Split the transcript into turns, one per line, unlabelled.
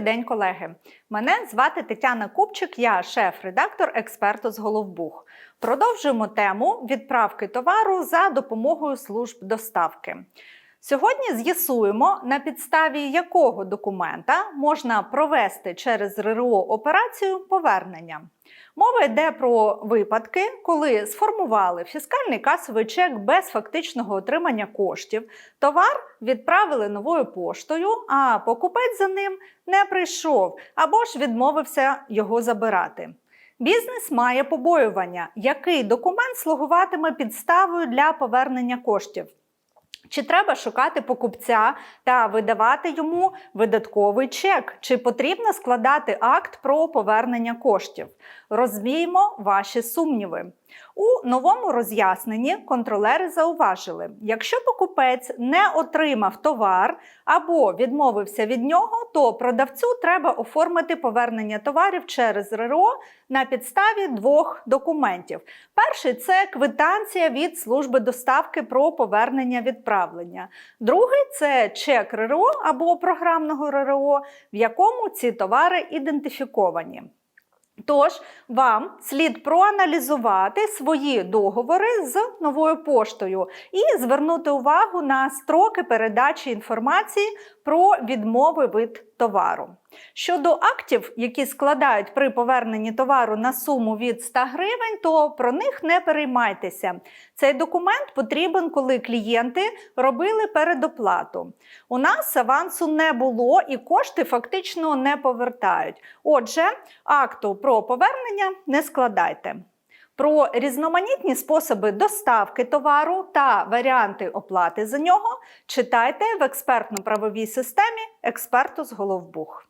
день, колеги! Мене звати Тетяна Купчик, я шеф-редактор експерту з Головбух. Продовжуємо тему відправки товару за допомогою служб доставки. Сьогодні з'ясуємо, на підставі якого документа можна провести через РРО операцію повернення. Мова йде про випадки, коли сформували фіскальний касовий чек без фактичного отримання коштів, товар відправили новою поштою, а покупець за ним не прийшов або ж відмовився його забирати. Бізнес має побоювання, який документ слугуватиме підставою для повернення коштів. Чи треба шукати покупця та видавати йому видатковий чек? Чи потрібно складати акт про повернення коштів? Розвіємо ваші сумніви. У новому роз'ясненні контролери зауважили, якщо покупець не отримав товар або відмовився від нього, то продавцю треба оформити повернення товарів через РРО на підставі двох документів. Перший це квитанція від служби доставки про повернення відправлення. Другий це чек РРО або програмного РРО, в якому ці товари ідентифіковані. Тож вам слід проаналізувати свої договори з новою поштою і звернути увагу на строки передачі інформації про відмови від товару. Щодо актів, які складають при поверненні товару на суму від 100 гривень, то про них не переймайтеся. Цей документ потрібен, коли клієнти робили передоплату. У нас авансу не було і кошти фактично не повертають. Отже, акту про повернення не складайте. Про різноманітні способи доставки товару та варіанти оплати за нього читайте в експертно-правовій системі експерту з Головбух.